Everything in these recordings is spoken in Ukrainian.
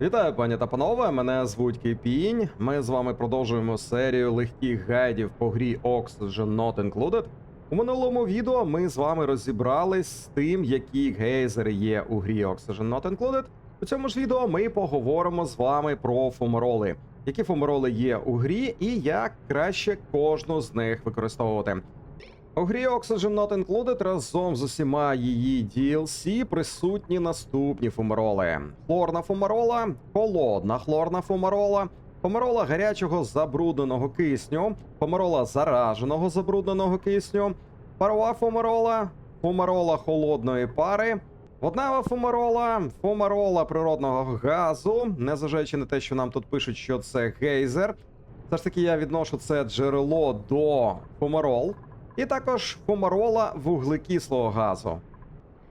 Вітаю, пані та панове. Мене звуть Кипінь. Ми з вами продовжуємо серію легких гайдів по грі Oxygen Not Included. У минулому відео ми з вами розібрались з тим, які гейзери є у грі Oxygen Not Included. У цьому ж відео ми поговоримо з вами про фумороли, які фумороли є у грі, і як краще кожну з них використовувати. У грі Oxygen Not Included разом з усіма її DLC присутні наступні фумароли: хлорна фумарола, холодна хлорна фумарола, фумарола гарячого забрудненого кисню, фумарола зараженого забрудненого кисню, парова фумарола, фумарола холодної пари. Воднева фумарола, фумарола природного газу, незважаючи на те, що нам тут пишуть, що це гейзер. Все ж таки, я відношу це джерело до фумарол. І також фумарола вуглекислого газу.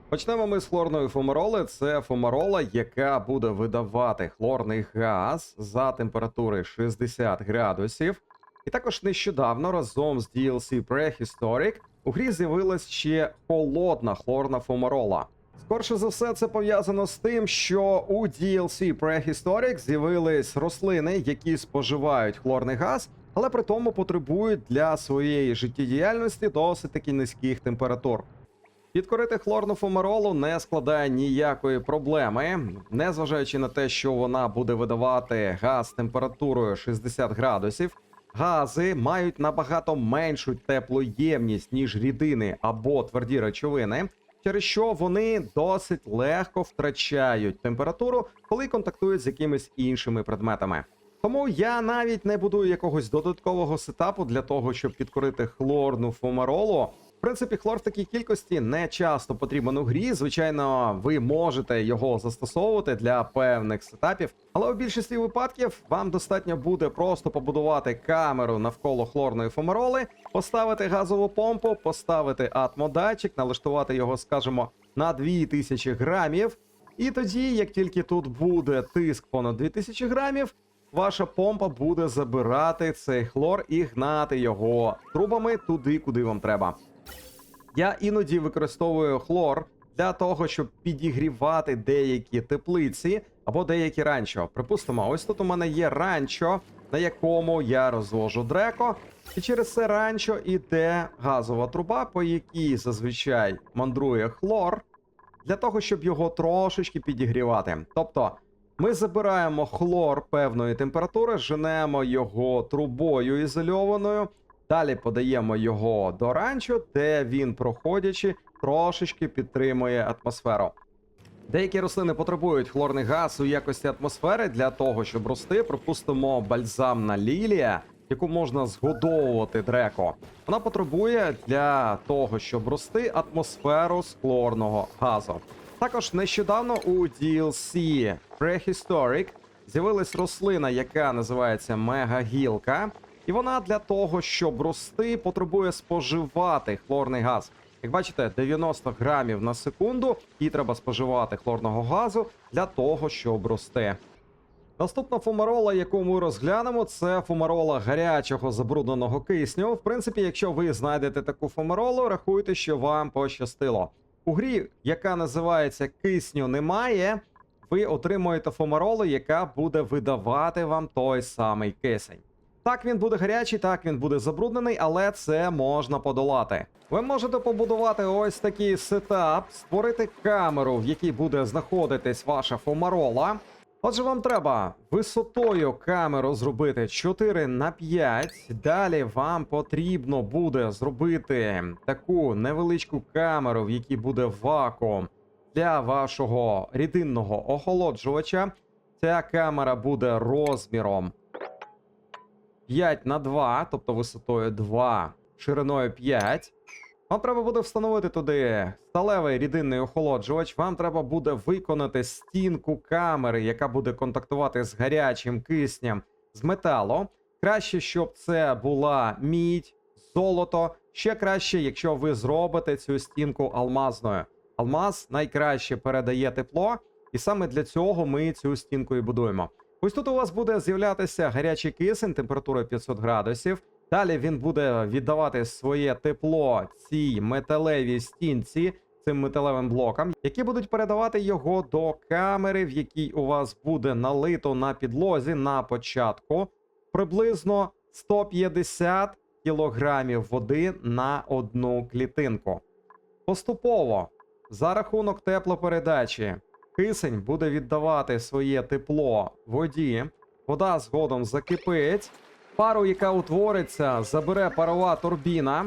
Почнемо ми з хлорної фумароли. Це фумарола, яка буде видавати хлорний газ за температури 60 градусів. І також нещодавно разом з DLC Prehistoric у грі з'явилась ще холодна хлорна фумарола. Скорше за все, це пов'язано з тим, що у DLC Prehistoric з'явились рослини, які споживають хлорний газ, але при тому потребують для своєї життєдіяльності досить таки низьких температур. Підкорити хлорну фумаролу не складає ніякої проблеми, незважаючи на те, що вона буде видавати газ температурою 60 градусів. Гази мають набагато меншу теплоємність, ніж рідини або тверді речовини, через що вони досить легко втрачають температуру, коли контактують з якимись іншими предметами. Тому я навіть не будую якогось додаткового сетапу для того, щоб підкорити хлорну фумаролу. В принципі, хлор в такій кількості не часто потрібен у грі. Звичайно, ви можете його застосовувати для певних сетапів, але у більшості випадків вам достатньо буде просто побудувати камеру навколо хлорної фумароли, поставити газову помпу, поставити атмодатчик, налаштувати його, скажімо, на 2000 грамів. І тоді, як тільки тут буде тиск понад 2000 грамів, ваша помпа буде забирати цей хлор і гнати його трубами туди, куди вам треба. Я іноді використовую хлор для того, щоб підігрівати деякі теплиці або деякі ранчо. Припустимо, ось тут у мене є ранчо, на якому я розвожу дреко, і через це ранчо іде газова труба, по якій зазвичай мандрує хлор, для того, щоб його трошечки підігрівати. Тобто. Ми забираємо хлор певної температури, женемо його трубою ізольованою. Далі подаємо його до ранчо, де він, проходячи, трошечки підтримує атмосферу. Деякі рослини потребують хлорний газ у якості атмосфери для того, щоб рости. Припустимо, бальзамна лілія, яку можна згодовувати дреко. Вона потребує для того, щоб рости атмосферу з хлорного газу. Також нещодавно у DLC Prehistoric з'явилась рослина, яка називається мегагілка, і вона для того, щоб рости, потребує споживати хлорний газ. Як бачите, 90 грамів на секунду, і треба споживати хлорного газу для того, щоб рости. Наступна фумарола, яку ми розглянемо, це фумарола гарячого забрудненого кисню. В принципі, якщо ви знайдете таку фумаролу, рахуйте, що вам пощастило. У грі, яка називається Кисню немає, ви отримуєте фумаролу, яка буде видавати вам той самий кисень. Так він буде гарячий, так він буде забруднений, але це можна подолати. Ви можете побудувати ось такий сетап, створити камеру, в якій буде знаходитись ваша фумарола. Отже, вам треба висотою камеру зробити 4 на 5. Далі вам потрібно буде зробити таку невеличку камеру, в якій буде вакуум для вашого рідинного охолоджувача. Ця камера буде розміром 5 на 2, тобто висотою 2, шириною 5. Вам треба буде встановити туди сталевий рідинний охолоджувач. Вам треба буде виконати стінку камери, яка буде контактувати з гарячим киснем з металу. Краще, щоб це була мідь, золото. Ще краще, якщо ви зробите цю стінку алмазною. Алмаз найкраще передає тепло, і саме для цього ми цю стінку і будуємо. Ось тут у вас буде з'являтися гарячий кисень температурою 500 градусів. Далі він буде віддавати своє тепло цій металевій стінці. цим металевим блокам, які будуть передавати його до камери, в якій у вас буде налито на підлозі на початку приблизно 150 кілограмів води на одну клітинку. Поступово, за рахунок теплопередачі, кисень буде віддавати своє тепло воді, вода згодом закипить, пару, яка утвориться, забере парова турбіна.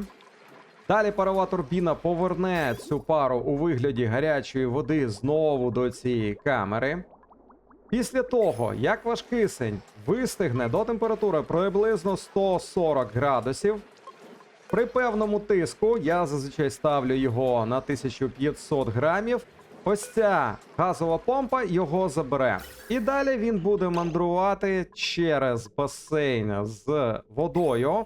Далі парова турбіна поверне цю пару у вигляді гарячої води знову до цієї камери. Після того, як ваш кисень вистигне до температури приблизно 140 градусів, при певному тиску я зазвичай ставлю його на 1500 грамів. Ось ця газова помпа його забере. І далі він буде мандрувати через басейн з водою,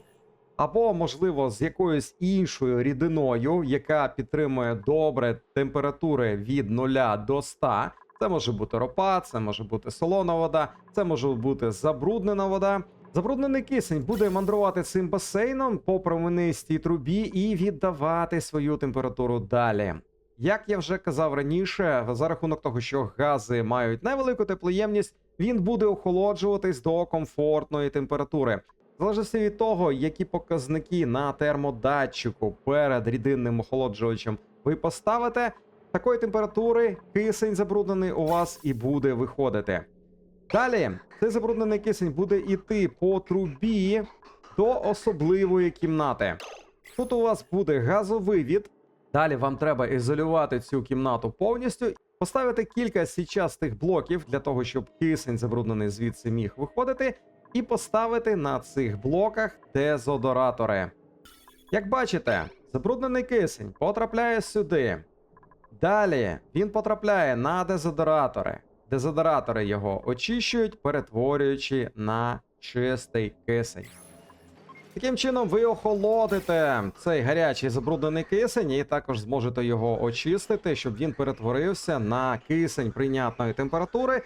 або, можливо, з якоюсь іншою рідиною, яка підтримує добре температури від 0 до 100. Це може бути ропа, це може бути солона вода, це може бути забруднена вода. Забруднений кисень буде мандрувати цим басейном по променистій трубі і віддавати свою температуру далі. Як я вже казав раніше, за рахунок того, що гази мають невелику теплоємність, він буде охолоджуватись до комфортної температури. В від того, які показники на термодатчику перед рідинним охолоджувачем ви поставите, такої температури кисень забруднений у вас і буде виходити. Далі цей забруднений кисень буде йти по трубі до особливої кімнати. Тут у вас буде газовивід. Далі вам треба ізолювати цю кімнату повністю, поставити кілька січастих блоків для того, щоб кисень забруднений звідси міг виходити, і поставити на цих блоках дезодоратори. Як бачите, забруднений кисень потрапляє сюди. Далі він потрапляє на дезодоратори. Дезодоратори його очищують, перетворюючи на чистий кисень. Таким чином, ви охолодите цей гарячий забруднений кисень і також зможете його очистити, щоб він перетворився на кисень прийнятної температури.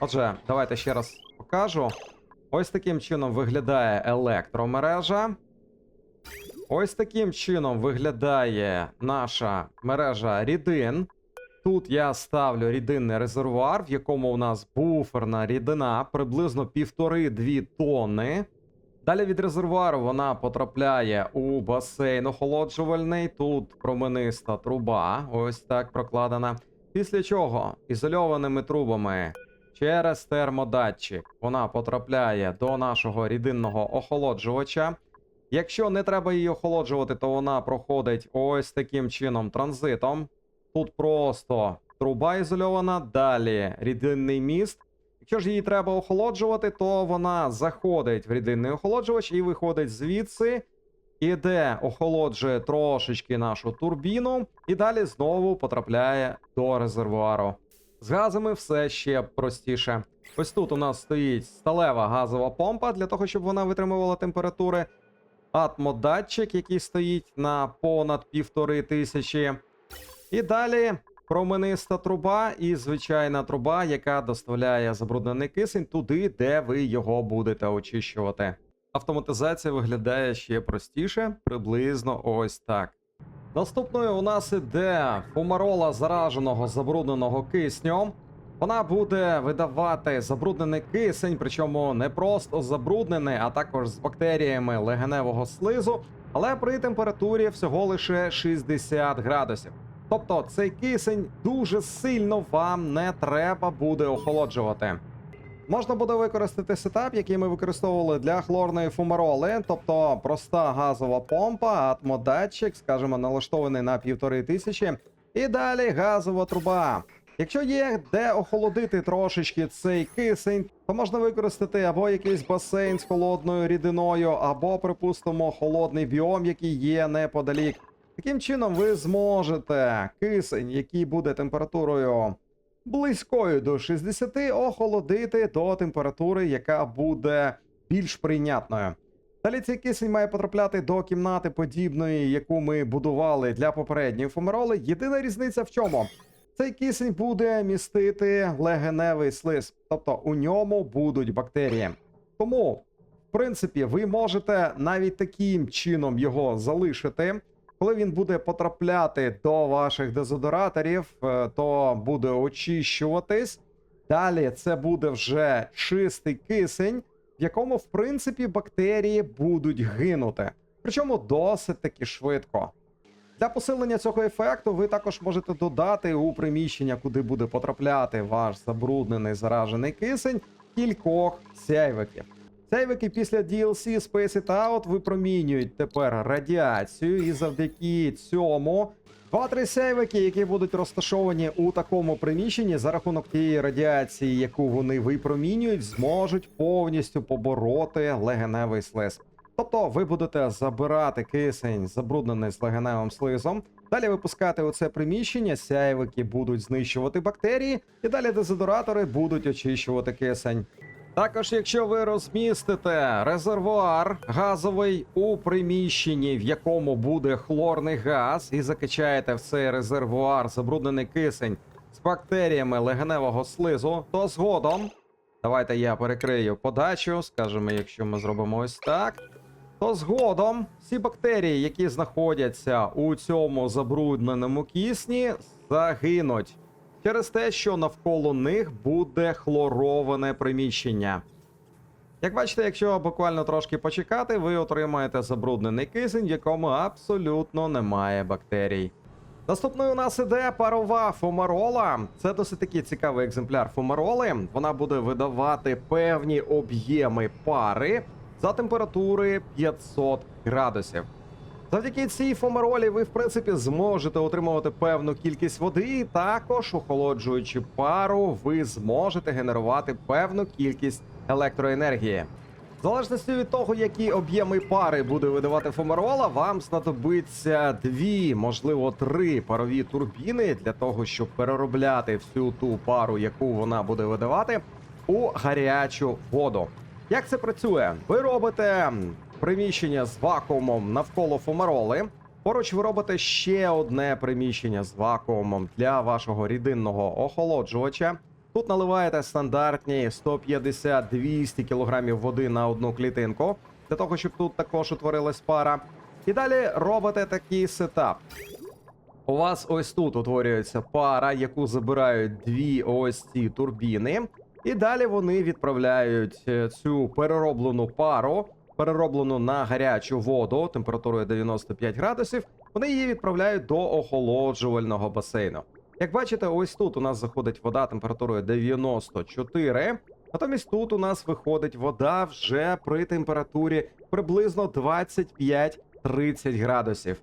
Отже, давайте ще раз покажу. Ось таким чином виглядає електромережа. Ось таким чином виглядає наша мережа рідин. Тут я ставлю рідинний резервуар, в якому у нас буферна рідина приблизно 1,5-2 тонни. Далі від резервуару вона потрапляє у басейн охолоджувальний. Тут промениста труба, ось так прокладена. Після чого ізольованими трубами через термодатчик вона потрапляє до нашого рідинного охолоджувача. Якщо не треба її охолоджувати, то вона проходить ось таким чином транзитом. Тут просто труба ізольована, далі рідинний міст. Якщо ж її треба охолоджувати, то вона заходить в рідинний охолоджувач і виходить звідси, іде, охолоджує трошечки нашу турбіну, і далі знову потрапляє до резервуару. З газами все ще простіше. Ось тут у нас стоїть сталева газова помпа для того, щоб вона витримувала температури. Атмодатчик, який стоїть на понад півтори тисячі. І далі промениста труба і звичайна труба, яка доставляє забруднений кисень туди, де ви його будете очищувати. Автоматизація виглядає ще простіше, приблизно ось так. Наступною у нас іде фумарола зараженого забрудненого киснем. Вона буде видавати забруднений кисень, причому не просто забруднений, а також з бактеріями легеневого слизу, але при температурі всього лише 60 градусів. Тобто цей кисень дуже сильно вам не треба буде охолоджувати. Можна буде використати сетап, який ми використовували для хлорної фумароли, тобто проста газова помпа, атмодатчик, скажімо, налаштований на півтори тисячі, і далі газова труба. Якщо є де охолодити трошечки цей кисень, то можна використати або якийсь басейн з холодною рідиною, або, припустимо, холодний біом, який є неподалік. Таким чином, ви зможете кисень, який буде температурою близькою до 60, охолодити до температури, яка буде більш прийнятною. Далі цей кисень має потрапляти до кімнати подібної, яку ми будували для попередньої фумероли. Єдина різниця в чому? Цей кисень буде містити легеневий слиз, тобто у ньому будуть бактерії. Тому, в принципі, ви можете навіть таким чином його залишити. Коли він буде потрапляти до ваших дезодораторів, е, то буде очищуватись. Далі це буде вже чистий кисень, в якому, в принципі, бактерії будуть гинути. Причому досить таки швидко. Для посилення цього ефекту ви також можете додати у приміщення, куди буде потрапляти ваш забруднений заражений кисень, кількох сяйвиків. Сяйвики після DLC Space It Out випромінюють тепер радіацію, і завдяки цьому два-три сяйвики, які будуть розташовані у такому приміщенні, за рахунок тієї радіації, яку вони випромінюють, зможуть повністю побороти легеневий слиз. Тобто ви будете забирати кисень, забруднений з легеневим слизом. Далі випускати у це приміщення, сяйвики будуть знищувати бактерії, і далі дезодоратори будуть очищувати кисень. Також, якщо ви розмістите резервуар газовий у приміщенні, в якому буде хлорний газ, і закачаєте в цей резервуар забруднений кисень з бактеріями легеневого слизу, то згодом, давайте я перекрию подачу, скажімо, якщо ми зробимо ось так. То згодом всі бактерії, які знаходяться у цьому забрудненому кисні, загинуть через те, що навколо них буде хлороване приміщення. Як бачите, якщо буквально трошки почекати, ви отримаєте забруднений кисень, в якому абсолютно немає бактерій. Наступною у нас іде парова фомарола. Це досить такий цікавий екземпляр фомароли. Вона буде видавати певні об'єми пари за температури 500 градусів. Завдяки цій фомаролі ви, в принципі, зможете отримувати певну кількість води, і також, охолоджуючи пару, ви зможете генерувати певну кількість електроенергії. В залежності від того, які об'єми пари буде видавати фомарола, вам знадобиться дві, можливо, три парові турбіни для того, щоб переробляти всю ту пару, яку вона буде видавати, у гарячу воду. Як це працює? Ви робите приміщення з вакуумом навколо фомароли. Поруч ви робите ще одне приміщення з вакуумом для вашого рідинного охолоджувача. Тут наливаєте стандартні 150-200 кг води на одну клітинку, для того, щоб тут також утворилась пара. І далі робите такий сетап. У вас ось тут утворюється пара, яку забирають дві ось ці турбіни. І далі вони відправляють е, цю перероблену пару, перероблену на гарячу воду температурою 95 градусів. Вони її відправляють до охолоджувального басейну. Як бачите, ось тут у нас заходить вода температурою 94. Натомість тут у нас виходить вода вже при температурі приблизно 25-30 градусів.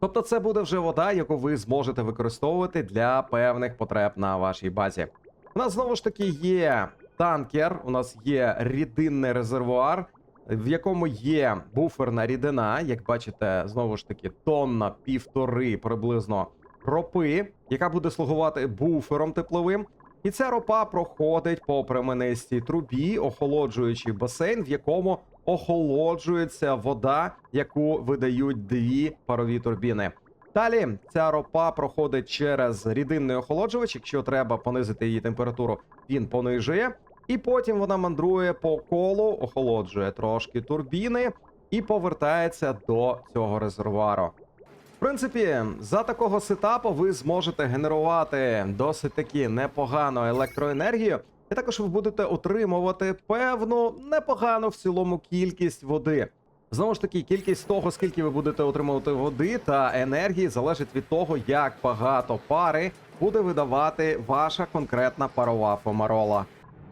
Тобто, це буде вже вода, яку ви зможете використовувати для певних потреб на вашій базі. У нас знову ж таки є танкер, у нас є рідинний резервуар, в якому є буферна рідина. Як бачите, знову ж таки, тонна півтори приблизно ропи, яка буде слугувати буфером тепловим. І ця ропа проходить по променистій трубі, охолоджуючи басейн, в якому охолоджується вода, яку видають дві парові турбіни. Далі ця ропа проходить через рідинний охолоджувач. Якщо треба понизити її температуру, він понижує. І потім вона мандрує по колу, охолоджує трошки турбіни і повертається до цього резервуару. В принципі, за такого сетапу ви зможете генерувати досить таки непогану електроенергію, і також ви будете отримувати певну непогану в цілому кількість води. Знову ж таки, кількість того, скільки ви будете отримувати води та енергії, залежить від того, як багато пари буде видавати ваша конкретна парова фомарола.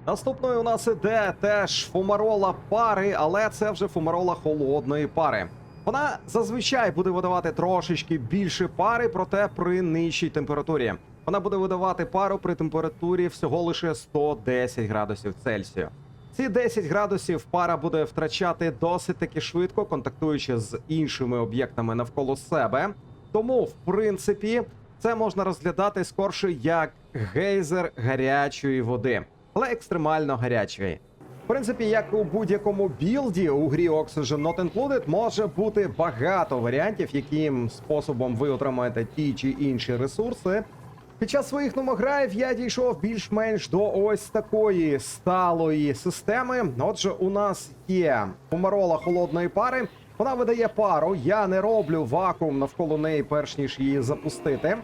Наступною у нас іде теж фумарола пари, але це вже фумарола холодної пари. Вона зазвичай буде видавати трошечки більше пари, проте при нижчій температурі. Вона буде видавати пару при температурі всього лише 110 градусів Цельсію. Ці 10 градусів пара буде втрачати досить таки швидко, контактуючи з іншими об'єктами навколо себе. Тому, в принципі, це можна розглядати скорше як гейзер гарячої води, але екстремально гарячої. В принципі, як у будь-якому білді у грі Oxygen Not Included може бути багато варіантів, яким способом ви отримаєте ті чи інші ресурси. Під час своїх номограїв я дійшов більш-менш до ось такої сталої системи. Отже, у нас є помарола холодної пари, Вона видає пару. Я не роблю вакуум навколо неї, перш ніж її запустити.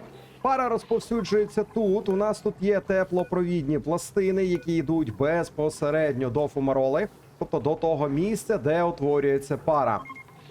Пара розповсюджується тут. У нас тут є теплопровідні пластини, які йдуть безпосередньо до фумароли, тобто до того місця, де утворюється пара.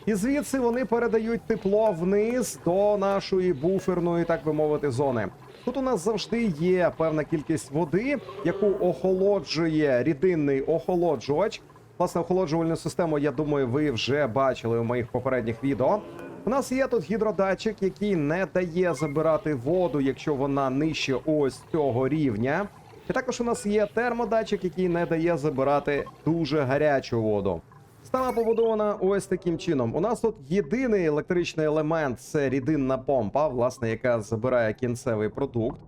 І звідси вони передають тепло вниз до нашої буферної, так би мовити, зони. Тут у нас завжди є певна кількість води, яку охолоджує рідинний охолоджувач. Власне, охолоджувальну систему, я думаю, ви вже бачили у моїх попередніх відео. У нас є тут гідродатчик, який не дає забирати воду, якщо вона нижче ось цього рівня. І також у нас є термодатчик, який не дає забирати дуже гарячу воду. Стала побудована ось таким чином. У нас тут єдиний електричний елемент це рідинна помпа, власне, яка забирає кінцевий продукт.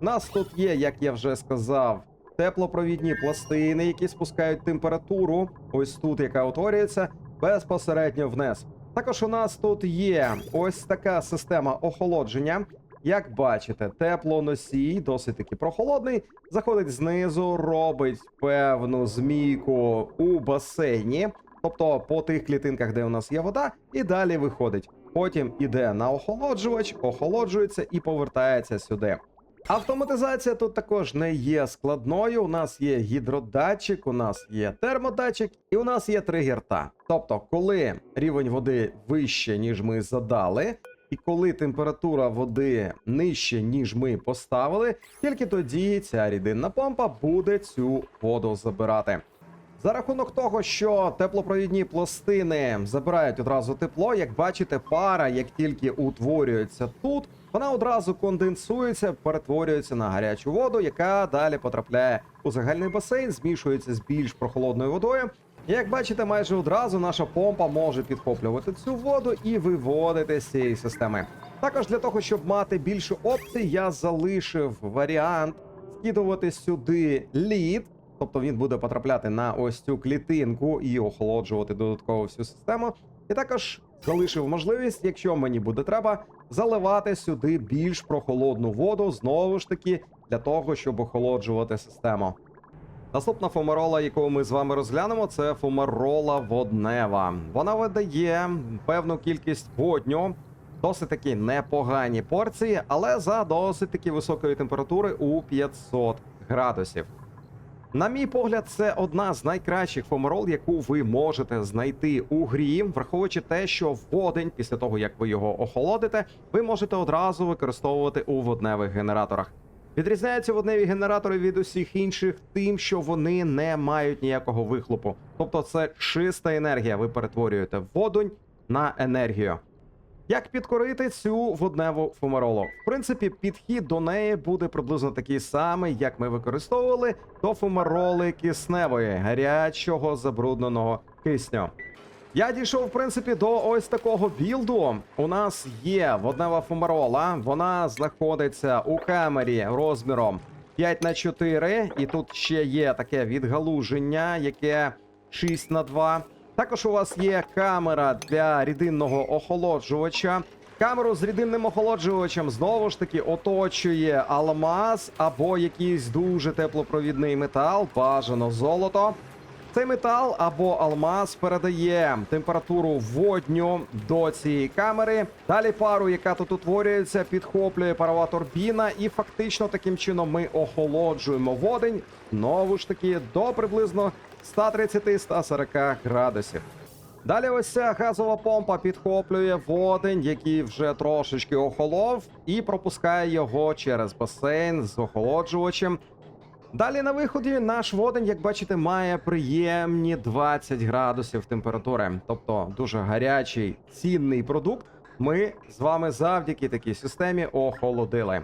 У нас тут є, як я вже сказав, теплопровідні пластини, які спускають температуру. Ось тут, яка утворюється, безпосередньо вниз. Також у нас тут є ось така система охолодження. Як бачите, теплоносій, досить таки прохолодний, заходить знизу, робить певну змійку у басейні, тобто по тих клітинках, де у нас є вода, і далі виходить. Потім іде на охолоджувач, охолоджується і повертається сюди. Автоматизація тут також не є складною. У нас є гідродатчик, у нас є термодатчик, і у нас є тригер та. Тобто, коли рівень води вище, ніж ми задали, і коли температура води нижче, ніж ми поставили, тільки тоді ця рідинна помпа буде цю воду забирати. За рахунок того, що теплопровідні пластини забирають одразу тепло, як бачите, пара, як тільки утворюється тут, вона одразу конденсується, перетворюється на гарячу воду, яка далі потрапляє у загальний басейн, змішується з більш прохолодною водою. Як бачите, майже одразу наша помпа може підхоплювати цю воду і виводити з цієї системи. Також для того, щоб мати більше опцій, я залишив варіант скидувати сюди лід. Тобто він буде потрапляти на ось цю клітинку і охолоджувати додатково всю систему. І також залишив можливість, якщо мені буде треба, заливати сюди більш прохолодну воду, знову ж таки, для того, щоб охолоджувати систему. Наступна фумарола, яку ми з вами розглянемо, це фумарола воднева. Вона видає певну кількість водню, досить таки непогані порції, але за досить таки високої температури у 500 градусів. На мій погляд, це одна з найкращих фоморол, яку ви можете знайти у грі, враховуючи те, що водень, після того як ви його охолодите, ви можете одразу використовувати у водневих генераторах. Відрізняються водневі генератори від усіх інших тим, що вони не мають ніякого вихлопу. Тобто це чиста енергія. Ви перетворюєте водонь на енергію. Як підкорити цю водневу фумаролу? В принципі, підхід до неї буде приблизно такий самий, як ми використовували до фумароли кисневої гарячого забрудненого кисню. Я дійшов, в принципі, до ось такого білду. У нас є воднева фумарола. Вона знаходиться у камері розміром 5 на 4 і тут ще є таке відгалуження, яке 6 на 2 також у вас є камера для рідинного охолоджувача. Камеру з рідинним охолоджувачем знову ж таки оточує алмаз або якийсь дуже теплопровідний метал, бажано золото. Цей метал або алмаз передає температуру водню до цієї камери. Далі пару, яка тут утворюється, підхоплює парова турбіна, і фактично таким чином ми охолоджуємо водень знову ж таки до приблизно 130-140 градусів. Далі ось ця газова помпа підхоплює водень, який вже трошечки охолов, і пропускає його через басейн з охолоджувачем. Далі на виході наш водень, як бачите, має приємні 20 градусів температури, тобто дуже гарячий цінний продукт. Ми з вами завдяки такій системі охолодили.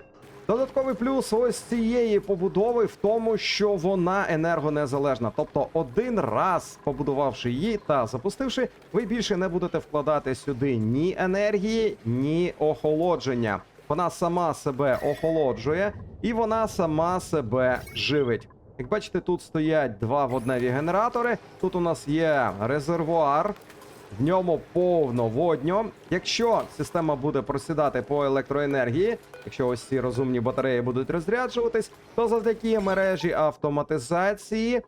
Додатковий плюс ось цієї побудови в тому, що вона енергонезалежна. Тобто, один раз побудувавши її та запустивши, ви більше не будете вкладати сюди ні енергії, ні охолодження. Вона сама себе охолоджує і вона сама себе живить. Як бачите, тут стоять два водневі генератори. Тут у нас є резервуар, в ньому повно водньо. Якщо система буде просідати по електроенергії, якщо ось ці розумні батареї будуть розряджуватись, то завдяки мережі автоматизації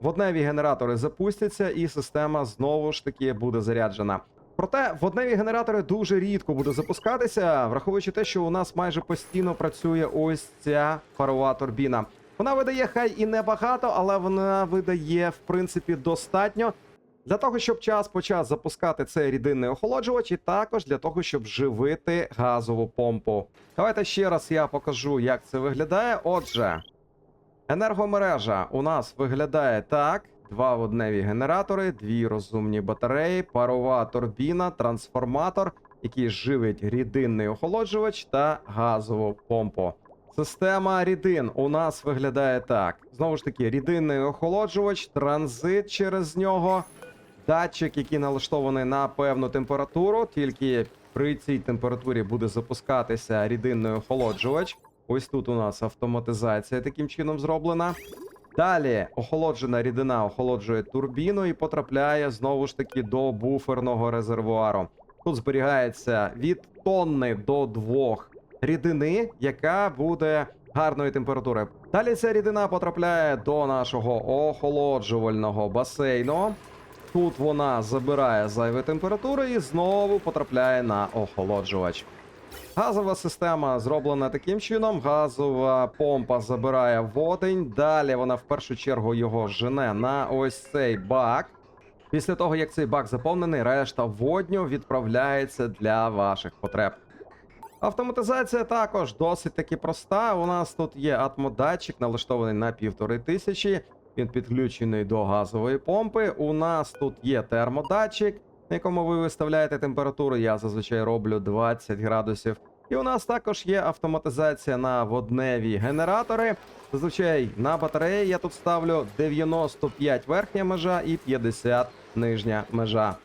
водневі генератори запустяться, і система знову ж таки буде заряджена. Проте водневі генератори дуже рідко буде запускатися, враховуючи те, що у нас майже постійно працює ось ця парова турбіна. Вона видає хай і небагато, але вона видає в принципі достатньо для того, щоб час по час запускати цей рідинний охолоджувач, і також для того, щоб живити газову помпу. Давайте ще раз я покажу, як це виглядає. Отже, енергомережа у нас виглядає так: два водневі генератори, дві розумні батареї, парова турбіна, трансформатор, який живить рідинний охолоджувач та газову помпу. Система рідин у нас виглядає так: знову ж таки, рідинний охолоджувач, транзит через нього, датчик, який налаштований на певну температуру, тільки при цій температурі буде запускатися рідинний охолоджувач. Ось тут у нас автоматизація таким чином зроблена. Далі охолоджена рідина охолоджує турбіну і потрапляє знову ж таки до буферного резервуару. Тут зберігається від тонни до двох рідини, яка буде гарної температури. Далі ця рідина потрапляє до нашого охолоджувального басейну. Тут вона забирає зайві температури і знову потрапляє на охолоджувач. Газова система зроблена таким чином. Газова помпа забирає водень. Далі вона в першу чергу його жене на ось цей бак. Після того, як цей бак заповнений, решта водню відправляється для ваших потреб. Автоматизація також досить таки проста. У нас тут є атмодатчик, налаштований на півтори тисячі. Він підключений до газової помпи. У нас тут є термодатчик, на якому ви виставляєте температуру. Я зазвичай роблю 20 градусів. І у нас також є автоматизація на водневі генератори. Зазвичай на батареї я тут ставлю 95 верхня межа і 50 нижня межа.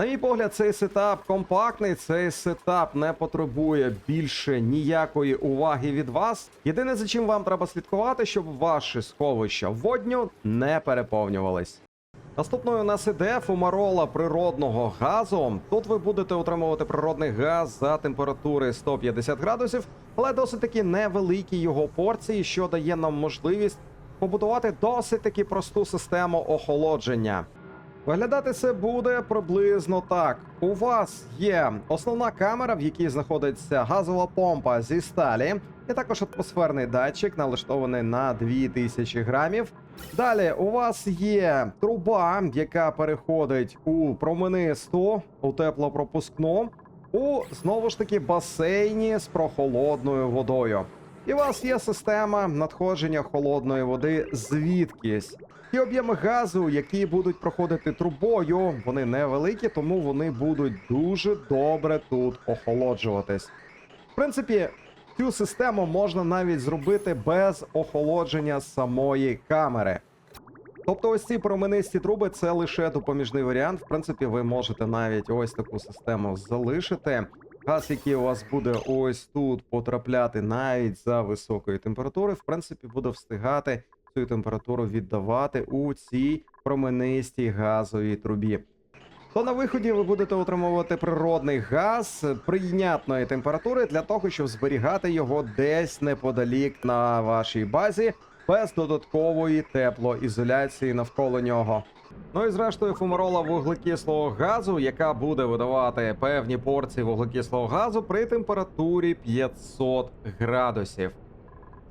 На мій погляд, цей сетап компактний, цей сетап не потребує більше ніякої уваги від вас. Єдине, за чим вам треба слідкувати, щоб ваші сховища водню не переповнювались. Наступною у нас іде фумарола природного газу. Тут ви будете отримувати природний газ за температури 150 градусів, але досить таки невеликі його порції, що дає нам можливість побудувати досить таки просту систему охолодження. Виглядати це буде приблизно так. У вас є основна камера, в якій знаходиться газова помпа зі сталі, і також атмосферний датчик, налаштований на 2000 грамів. Далі у вас є труба, яка переходить у променисту, у теплопропускну, у знову ж таки басейні з прохолодною водою. І у вас є система надходження холодної води звідкись. Ті об'єми газу, які будуть проходити трубою, вони невеликі, тому вони будуть дуже добре тут охолоджуватись. В принципі, цю систему можна навіть зробити без охолодження самої камери. Тобто, ось ці променисті труби це лише допоміжний варіант. В принципі, ви можете навіть ось таку систему залишити. Газ, який у вас буде ось тут потрапляти навіть за високої температури, в принципі, буде встигати цю температуру віддавати у цій променистій газовій трубі. То на виході ви будете отримувати природний газ прийнятної температури для того, щоб зберігати його десь неподалік на вашій базі, без додаткової теплоізоляції навколо нього. Ну і зрештою фумарола вуглекислого газу, яка буде видавати певні порції вуглекислого газу при температурі 500 градусів.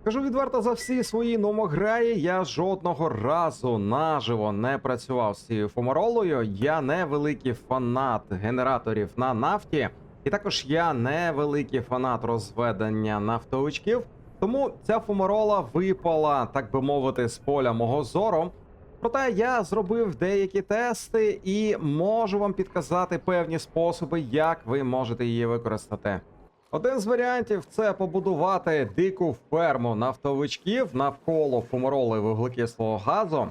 Кажу відверто за всі свої номограї, я жодного разу наживо не працював з цією фумаролою. Я не великий фанат генераторів на нафті, і також я не великий фанат розведення нафтовичків. Тому ця фумарола випала, так би мовити, з поля мого зору. Проте я зробив деякі тести і можу вам підказати певні способи, як ви можете її використати. Один з варіантів це побудувати дику ферму нафтовичків навколо фумароли вуглекислого газу.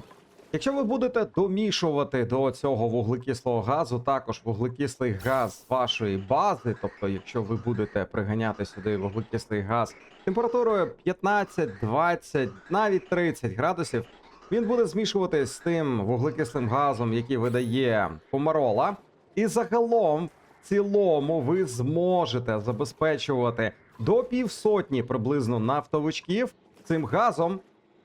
Якщо ви будете домішувати до цього вуглекислого газу також вуглекислий газ з вашої бази, тобто, якщо ви будете приганяти сюди вуглекислий газ температурою 15, 20, навіть 30 градусів, він буде змішуватись з тим вуглекислим газом, який видає фумарола, і загалом цілому ви зможете забезпечувати до півсотні приблизно нафтовичків цим газом,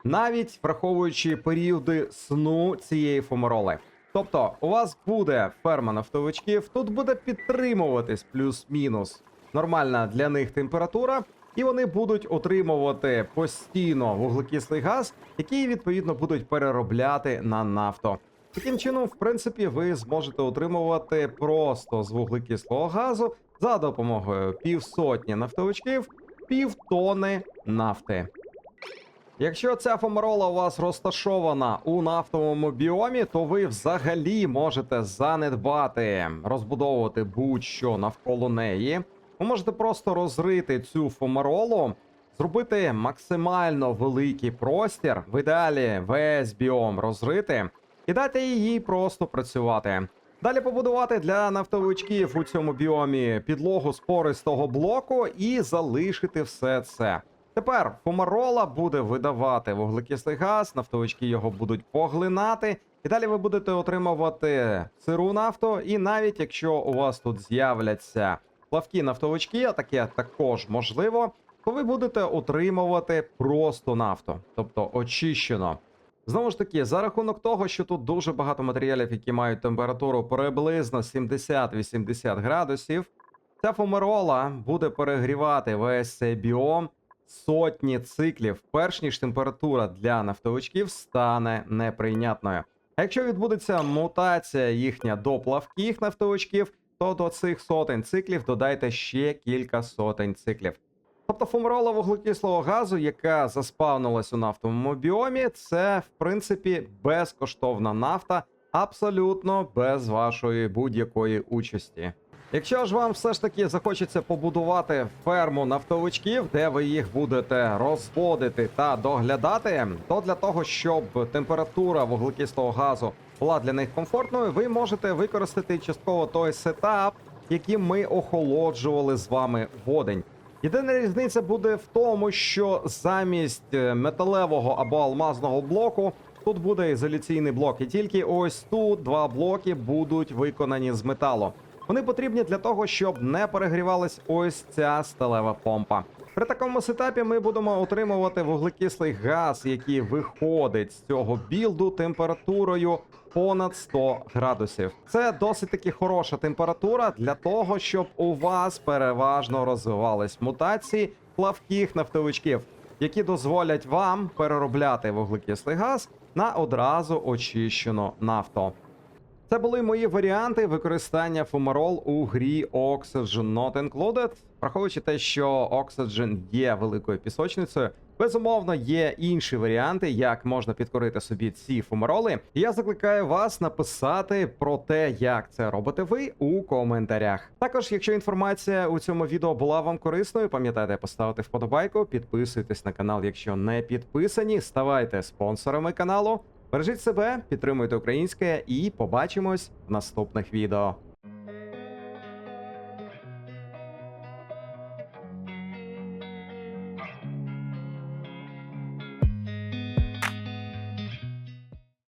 навіть враховуючи періоди сну цієї фумароли. Тобто, у вас буде ферма нафтовичків, тут буде підтримуватись плюс-мінус нормальна для них температура, і вони будуть отримувати постійно вуглекислий газ, який відповідно будуть переробляти на нафту. Таким чином, в принципі, ви зможете отримувати просто з вуглекислого газу за допомогою півсотні нафтовичків півтони нафти. Якщо ця фомарола у вас розташована у нафтовому біомі, то ви взагалі можете занедбати розбудовувати будь-що навколо неї. Ви можете просто розрити цю фомаролу, зробити максимально великий простір, в ідеалі весь біом розрити, і дати їй просто працювати. Далі побудувати для нафтовичків у цьому біомі підлогу з пористого блоку і залишити все це. Тепер фумарола буде видавати вуглекислий газ, нафтовички його будуть поглинати, і далі ви будете отримувати сиру нафту. І навіть якщо у вас тут з'являться плавкі нафтовички, а таке також можливо, то ви будете отримувати просто нафту, тобто очищено. Знову ж таки, за рахунок того, що тут дуже багато матеріалів, які мають температуру приблизно 70-80 градусів, ця фумарола буде перегрівати весь цей біом сотні циклів, перш ніж температура для нафтовичків стане неприйнятною. А якщо відбудеться мутація їхня до плавких нафтовичків, то до цих сотень циклів додайте ще кілька сотень циклів. Тобто фумарола вуглекислого газу, яка заспавнилась у нафтовому біомі, це в принципі безкоштовна нафта, абсолютно без вашої будь-якої участі. Якщо ж вам все ж таки захочеться побудувати ферму нафтовичків, де ви їх будете розводити та доглядати, то для того, щоб температура вуглекислого газу була для них комфортною, ви можете використати частково той сетап, яким ми охолоджували з вами водень. Єдина різниця буде в тому, що замість е, металевого або алмазного блоку тут буде ізоляційний блок, і тільки ось тут два блоки будуть виконані з металу. Вони потрібні для того, щоб не перегрівалась ось ця сталева помпа. При такому сетапі ми будемо отримувати вуглекислий газ, який виходить з цього білду температурою понад 100 градусів. Це досить таки хороша температура для того, щоб у вас переважно розвивались мутації плавких нафтовичків, які дозволять вам переробляти вуглекислий газ на одразу очищену нафту. Це були мої варіанти використання фумарол у грі Oxygen Not Included. Враховуючи те, що Oxygen є великою пісочницею, безумовно є інші варіанти, як можна підкорити собі ці фумароли. Я закликаю вас написати про те, як це робите ви у коментарях. Також, якщо інформація у цьому відео була вам корисною, пам'ятайте поставити вподобайку, підписуйтесь на канал, якщо не підписані, ставайте спонсорами каналу. Бережіть себе, підтримуйте українське і побачимось в наступних відео.